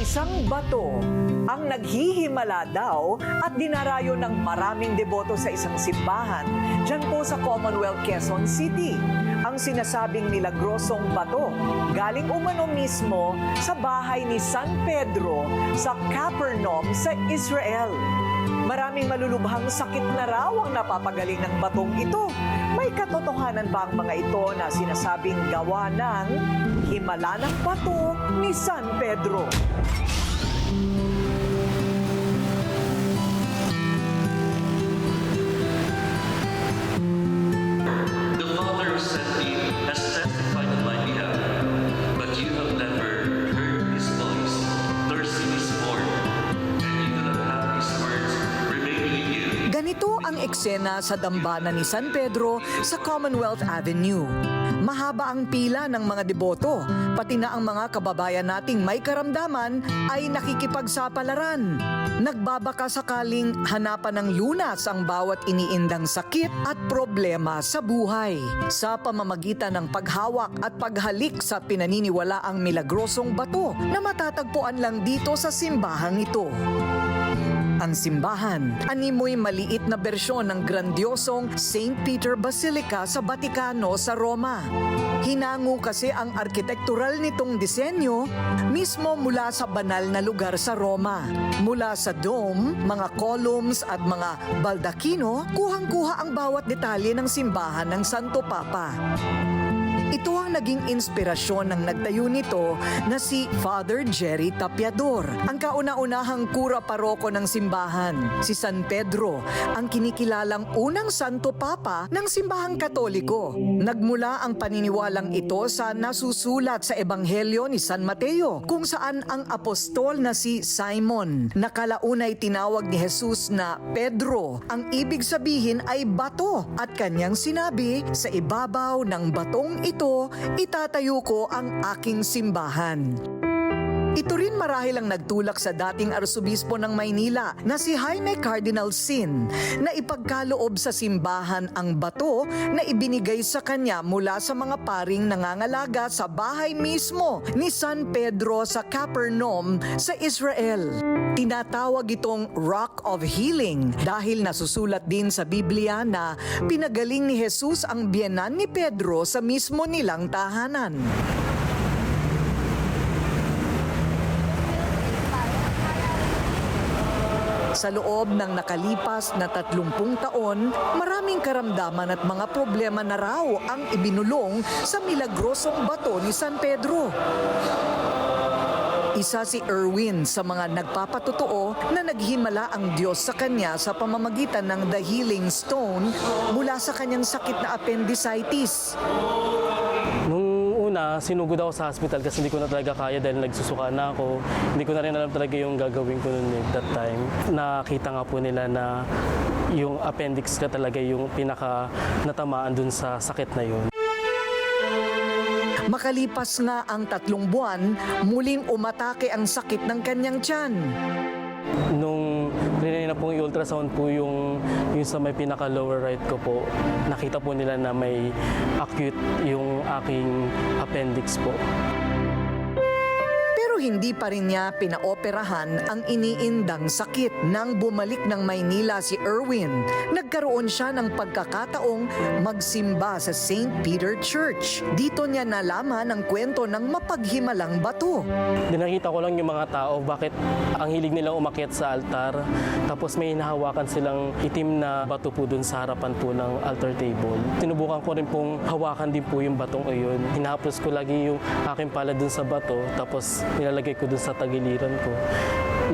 isang bato ang naghihimala daw at dinarayo ng maraming deboto sa isang simbahan dyan po sa Commonwealth Quezon City. Ang sinasabing milagrosong bato galing umano mismo sa bahay ni San Pedro sa Capernaum sa Israel. Maraming malulubhang sakit na raw ang napapagaling ng batong ito. May katotohanan ba ang mga ito na sinasabing gawa ng himala ng bato ni San Pedro? Eksena sa dambana ni San Pedro sa Commonwealth Avenue. Mahaba ang pila ng mga deboto, pati na ang mga kababayan nating may karamdaman ay nakikipagsapalaran. Nagbabaka sakaling hanapan ng lunas ang bawat iniindang sakit at problema sa buhay. Sa pamamagitan ng paghawak at paghalik sa pinaniniwalaang milagrosong bato na matatagpuan lang dito sa simbahang ito. Ang simbahan, animoy maliit na bersyon ng grandiosong St. Peter Basilica sa Batikano sa Roma. Hinango kasi ang arkitektural nitong disenyo mismo mula sa banal na lugar sa Roma. Mula sa dome, mga columns at mga baldakino, kuhang-kuha ang bawat detalye ng simbahan ng Santo Papa. Ito ang naging inspirasyon ng nagtayo nito na si Father Jerry Tapiador, ang kauna-unahang kura paroko ng simbahan. Si San Pedro, ang kinikilalang unang Santo Papa ng simbahang katoliko. Nagmula ang paniniwalang ito sa nasusulat sa Ebanghelyo ni San Mateo, kung saan ang apostol na si Simon, nakalaunay tinawag ni Jesus na Pedro. Ang ibig sabihin ay bato at kanyang sinabi, sa ibabaw ng batong ito, itatayo ko ang aking simbahan. Ito rin marahil ang nagtulak sa dating arsobispo ng Maynila na si Jaime Cardinal Sin na ipagkaloob sa simbahan ang bato na ibinigay sa kanya mula sa mga paring nangangalaga sa bahay mismo ni San Pedro sa Capernaum sa Israel. Tinatawag itong Rock of Healing dahil nasusulat din sa Biblia na pinagaling ni Jesus ang biyenan ni Pedro sa mismo nilang tahanan. Sa loob ng nakalipas na 30 taon, maraming karamdaman at mga problema na raw ang ibinulong sa milagrosong bato ni San Pedro. Isa si Erwin sa mga nagpapatotoo na naghimala ang Diyos sa kanya sa pamamagitan ng The Healing Stone mula sa kanyang sakit na appendicitis. Una, sinugod ako sa hospital kasi hindi ko na talaga kaya dahil nagsusuka na ako. Hindi ko na rin alam talaga yung gagawin ko noon eh, that time. Nakita nga po nila na yung appendix ka talaga yung pinaka natamaan dun sa sakit na yun. Makalipas nga ang tatlong buwan, muling umatake ang sakit ng kanyang tiyan. Nung na pong i-ultrasound po yung, yung sa may pinaka lower right ko po, nakita po nila na may acute yung aking appendix po. Hindi pa rin niya pinaoperahan ang iniindang sakit. Nang bumalik ng Maynila si Erwin, nagkaroon siya ng pagkakataong magsimba sa St. Peter Church. Dito niya nalaman ang kwento ng mapaghimalang bato. Dinakita ko lang yung mga tao, bakit ang hilig nilang umakyat sa altar, tapos may hinahawakan silang itim na bato po dun sa harapan po ng altar table. Tinubukan ko rin pong hawakan din po yung batong iyon. Hinahapos ko lagi yung aking pala dun sa bato, tapos nilalagay ko dun sa tagiliran ko.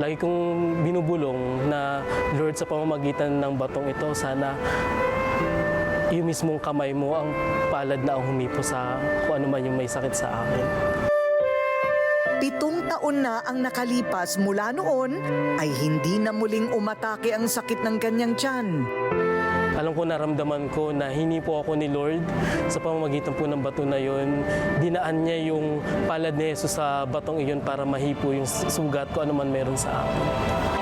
Lagi kong binubulong na Lord sa pamamagitan ng batong ito, sana yung mismong kamay mo ang palad na ang humipo sa kung ano man yung may sakit sa akin. Pitong taon na ang nakalipas mula noon ay hindi na muling umatake ang sakit ng kanyang tiyan. Alam ko, naramdaman ko na hini po ako ni Lord sa pamamagitan po ng bato na yon. Dinaan niya yung palad ni Jesus sa batong iyon para mahipo yung sugat ko ano man meron sa akin.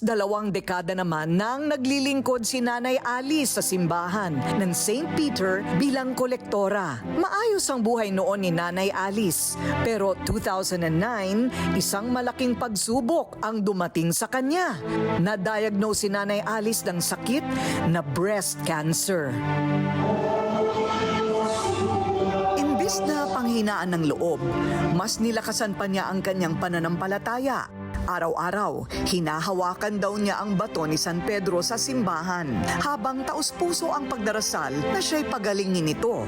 Dalawang dekada naman nang naglilingkod si Nanay Alice sa simbahan ng St. Peter bilang kolektora. Maayos ang buhay noon ni Nanay Alice. Pero 2009, isang malaking pagsubok ang dumating sa kanya. Na-diagnose si Nanay Alice ng sakit na breast cancer. Imbis na panghinaan ng loob, mas nilakasan pa niya ang kanyang pananampalataya. Araw-araw, hinahawakan daw niya ang bato ni San Pedro sa simbahan habang taus-puso ang pagdarasal na siya'y pagalingin nito.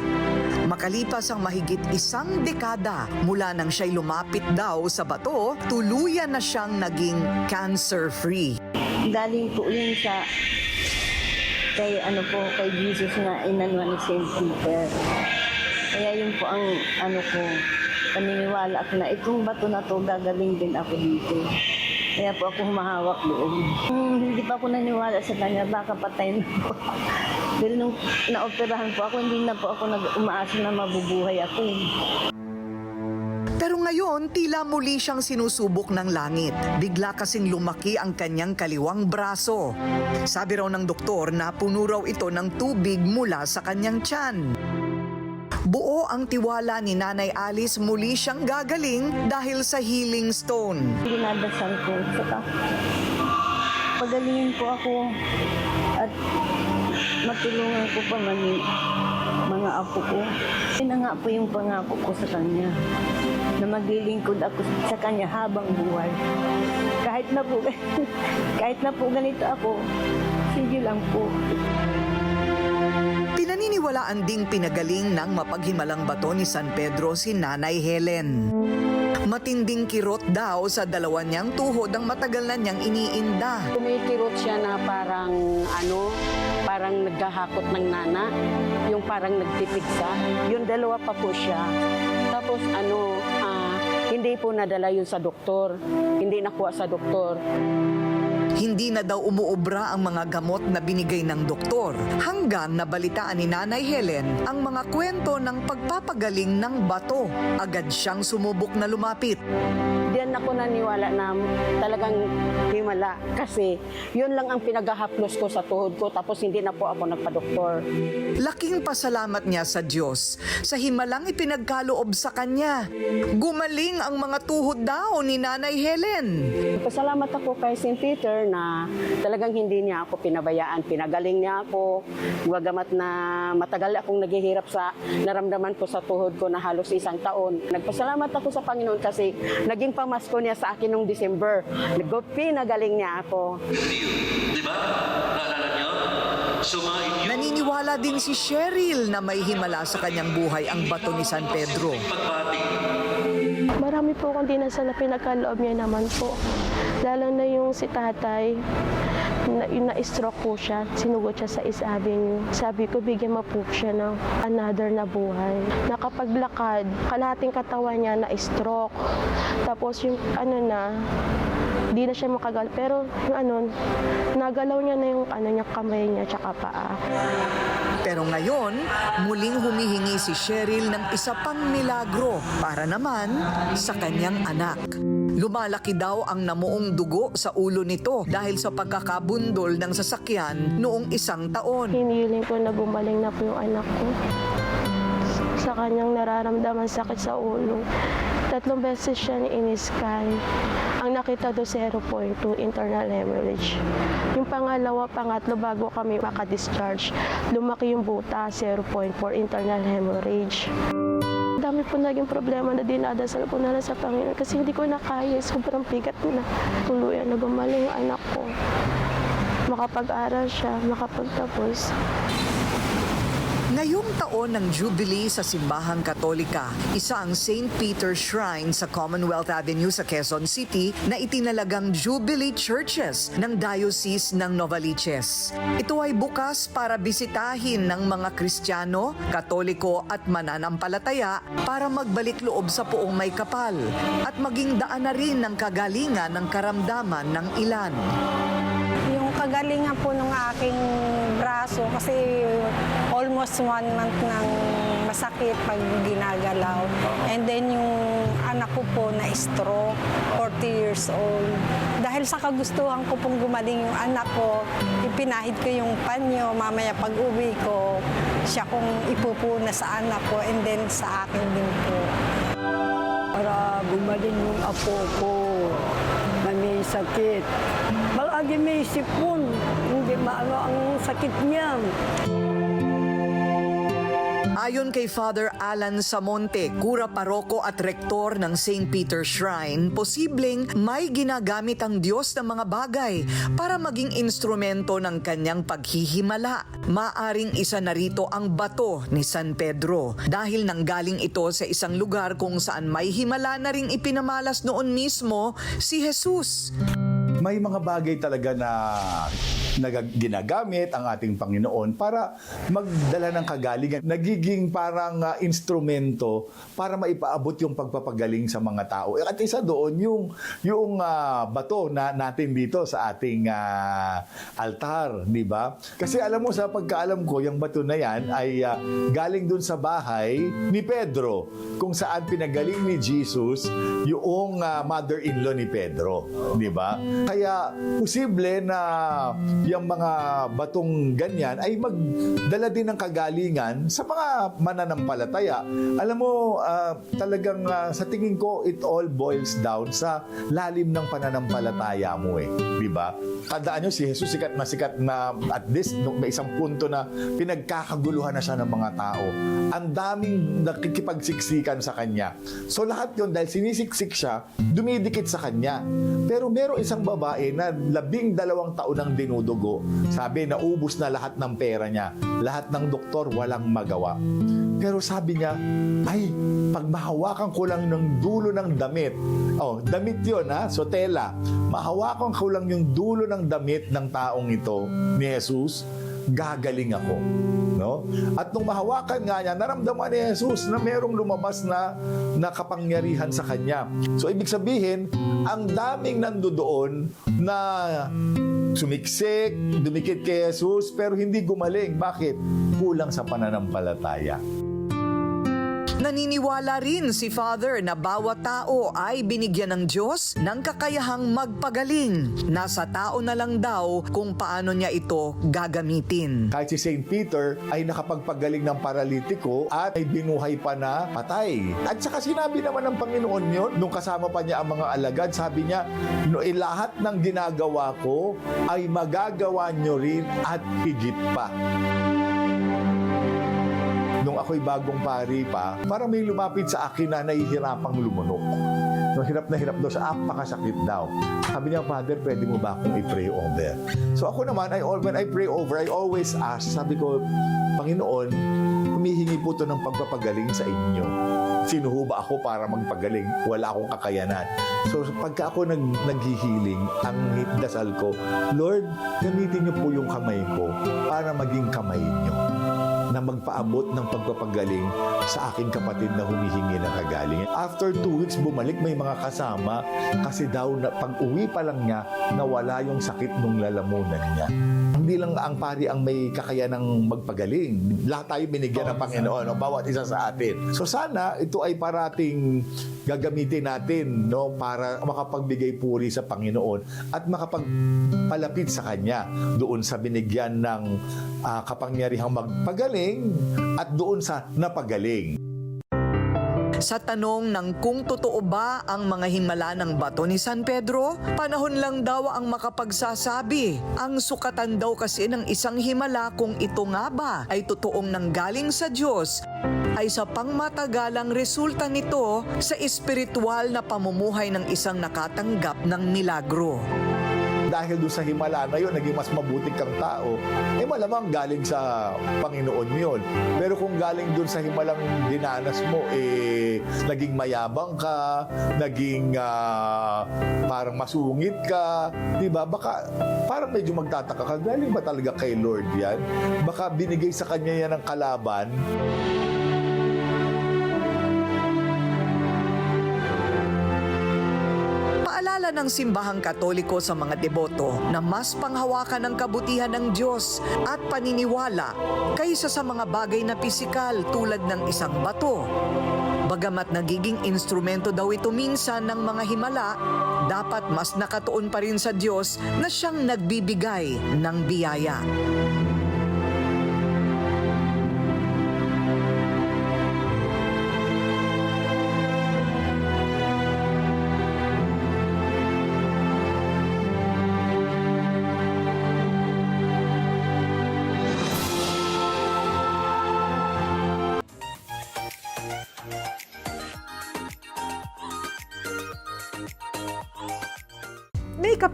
Makalipas ang mahigit isang dekada mula nang siya'y lumapit daw sa bato, tuluyan na siyang naging cancer-free. Galing po yun sa kay ano po kay Jesus na inanwa ni Saint Peter. Kaya yun po ang ano ko paniniwala ko na itong bato na to gagaling din ako dito. Kaya po ako humahawak doon. Hmm, hindi pa ako naniwala sa kanya, baka patay na po. Pero nung naoperahan po ako, hindi na po ako nag-umaasa na mabubuhay ako. Pero ngayon, tila muli siyang sinusubok ng langit. Bigla kasing lumaki ang kanyang kaliwang braso. Sabi raw ng doktor na puno raw ito ng tubig mula sa kanyang tiyan. Buo ang tiwala ni Nanay Alice muli siyang gagaling dahil sa healing stone. dinadasal ko. Saka, pagalingin po ako at matulungan ko pa man mga apo ko. Yun na po yung pangako ko sa kanya na maglilingkod ako sa kanya habang buhay. Kahit na po, kahit na po ganito ako, sige lang po. Pinaniniwalaan ding pinagaling ng mapaghimalang bato ni San Pedro si Nanay Helen. Matinding kirot daw sa dalawa niyang tuhod ang matagal na niyang iniinda. Kumikirot siya na parang ano, parang naghahakot ng nana, yung parang nagtipigsa. Yung dalawa pa po siya. Tapos ano, ah, hindi po nadala yun sa doktor. Hindi nakuha sa doktor. Hindi na daw umuobra ang mga gamot na binigay ng doktor hanggang nabalitaan ni Nanay Helen ang mga kwento ng pagpapagaling ng bato. Agad siyang sumubok na lumapit. Diyan ako naniwala na talagang himala kasi yun lang ang pinaghahaplos ko sa tuhod ko tapos hindi na po ako nagpa-doktor. Laking pasalamat niya sa Diyos sa himalang ipinagkaloob sa kanya. Gumaling ang mga tuhod daw ni Nanay Helen. Pasalamat ako kay St. Peter na talagang hindi niya ako pinabayaan. Pinagaling niya ako. Wagamat na matagal akong naghihirap sa naramdaman ko sa tuhod ko na halos isang taon. Nagpasalamat ako sa Panginoon kasi naging pamasko niya sa akin noong December. Nag- Pinagaling niya ako. Di ba? Naalala niyo? Naniniwala din si Cheryl na may himala sa kanyang buhay ang bato ni San Pedro. Marami po akong dinasal na pinagkaloob niya naman po. Lalo na yung si tatay, na, na-stroke po siya, sinugot siya sa East Avenue. Sabi ko, bigyan mo po siya ng another na buhay. Nakapaglakad, kalahating katawan niya na-stroke. Tapos yung ano na, di na siya makagal. Pero yung ano, nagalaw niya na yung ano niya, kamay niya, tsaka paa. Pero ngayon, muling humihingi si Cheryl ng isa pang milagro para naman sa kanyang anak. Lumalaki daw ang namuong dugo sa ulo nito dahil sa pagkakabundol ng sasakyan noong isang taon. Hinihiling ko na gumaling na po yung anak ko. Sa kanyang nararamdaman sakit sa ulo. Tatlong beses siya ni-scan. Ang nakita do 0.2 internal hemorrhage. Yung pangalawa, pangatlo bago kami makadischarge, lumaki yung buta 0.4 internal hemorrhage. Dami po naging problema na dinadasal ko na lang sa Panginoon kasi hindi ko na kaya. Sobrang bigat na. Tuluyan na gumaling anak ko makapag-aral siya, makapagtapos. Ngayong taon ng Jubilee sa Simbahang Katolika, isa ang St. Peter Shrine sa Commonwealth Avenue sa Quezon City na itinalagang Jubilee Churches ng Diocese ng Novaliches. Ito ay bukas para bisitahin ng mga Kristiyano, Katoliko at mananampalataya para magbalik loob sa poong may kapal at maging daan na rin ng kagalingan ng karamdaman ng ilan. Yung kagalingan po ng aking braso kasi almost one month nang masakit pag ginagalaw. And then yung anak ko po na stroke, 40 years old. Dahil sa kagustuhan ko pong gumaling yung anak ko, ipinahid ko yung panyo, mamaya pag uwi ko, siya kong ipupuna sa anak ko and then sa akin din po. para gumaling yung apo ko na may sakit. Malagi may sipon, hindi maano ang sakit niya. Ayon kay Father Alan Samonte, kura paroko at rektor ng St. Peter Shrine, posibleng may ginagamit ang Diyos ng mga bagay para maging instrumento ng kanyang paghihimala. Maaring isa na rito ang bato ni San Pedro dahil nanggaling ito sa isang lugar kung saan may himala na ring ipinamalas noon mismo si Jesus. may mga bagay talaga na nagag- ginagamit ang ating Panginoon para magdala ng kagalingan. Nagiging parang ah, instrumento para maipaabot yung pagpapagaling sa mga tao. At isa doon yung yung ah, bato na natin dito sa ating ah, altar, di ba? Kasi alam mo sa pagkaalam ko, yung bato na yan ay ah, galing dun sa bahay ni Pedro kung saan pinagaling ni Jesus yung ah, mother-in-law ni Pedro, di ba? Kaya posible na yung mga batong ganyan ay magdala din ng kagalingan sa mga mananampalataya. Alam mo, ah, talagang ah, sa tingin ko, it all boils down sa lalim ng pananampalataya mo eh. Di ba? Tandaan nyo, si Jesus sikat na sikat na at this, may isang punto na pinagkakaguluhan na siya ng mga tao. Ang daming nakikipagsiksikan sa kanya. So lahat yun, dahil sinisiksik siya, dumidikit sa kanya. Pero meron isang babae na labing dalawang taon ang dinudugo. Sabi, naubos na lahat ng pera niya. Lahat ng doktor walang magawa. Pero sabi niya, ay, pag mahawakan ko lang ng dulo ng damit, oh, damit yon ha, so tela, mahawakan ko lang yung dulo ng damit ng taong ito ni Jesus, gagaling ako. No? At nung mahawakan nga niya, naramdaman ni Jesus na merong lumabas na nakapangyarihan sa kanya. So ibig sabihin, ang daming nandoon na sumiksik, dumikit kay Jesus, pero hindi gumaling. Bakit? Kulang sa pananampalataya. Naniniwala rin si Father na bawat tao ay binigyan ng Diyos ng kakayahang magpagaling. Nasa tao na lang daw kung paano niya ito gagamitin. Kahit si St. Peter ay nakapagpagaling ng paralitiko at ay binuhay pa na patay. At saka sinabi naman ng Panginoon yun, nung kasama pa niya ang mga alagad, sabi niya, no, eh, lahat ng ginagawa ko ay magagawa nyo rin at higit pa. Nung ako'y bagong pari pa, para may lumapit sa akin na nahihirapang lumunok. No, hirap na hirap daw sa apakasakit daw. Sabi niya, Father, pwede mo ba akong i-pray over? So ako naman, I, when I pray over, I always ask, sabi ko, Panginoon, humihingi po to ng pagpapagaling sa inyo. Sino ho ba ako para magpagaling? Wala akong kakayanan. So pagka ako nag, naghihiling, ang dasal ko, Lord, gamitin niyo po yung kamay ko para maging kamay niyo na magpaabot ng pagpapagaling sa aking kapatid na humihingi ng kagalingan. After two weeks, bumalik may mga kasama kasi daw na pag uwi pa lang niya, nawala yung sakit nung lalamunan niya. Hindi lang ang pari ang may kakayanang magpagaling. Lahat tayo binigyan ng Panginoon, no? bawat isa sa atin. So sana ito ay parating gagamitin natin no para makapagbigay puri sa Panginoon at makapagpalapit sa Kanya doon sa binigyan ng ah, kapangyarihang magpagaling at doon sa napagaling. Sa tanong ng kung totoo ba ang mga himala ng bato ni San Pedro, panahon lang daw ang makapagsasabi. Ang sukatan daw kasi ng isang himala kung ito nga ba ay totoong nanggaling sa Diyos ay sa pangmatagalang resulta nito sa espiritual na pamumuhay ng isang nakatanggap ng milagro. Dahil doon sa himala na yun, naging mas mabuti kang tao, eh malamang galing sa Panginoon yun. Pero kung galing doon sa himalang dinanas mo, eh naging mayabang ka, naging ah, parang masungit ka, di ba? Baka parang medyo magtataka ka, galing ba talaga kay Lord yan? Baka binigay sa kanya yan ng kalaban, Paalala ng simbahang katoliko sa mga deboto na mas panghawakan ang kabutihan ng Diyos at paniniwala kaysa sa mga bagay na pisikal tulad ng isang bato. Bagamat nagiging instrumento daw ito minsan ng mga himala, dapat mas nakatuon pa rin sa Diyos na siyang nagbibigay ng biyaya.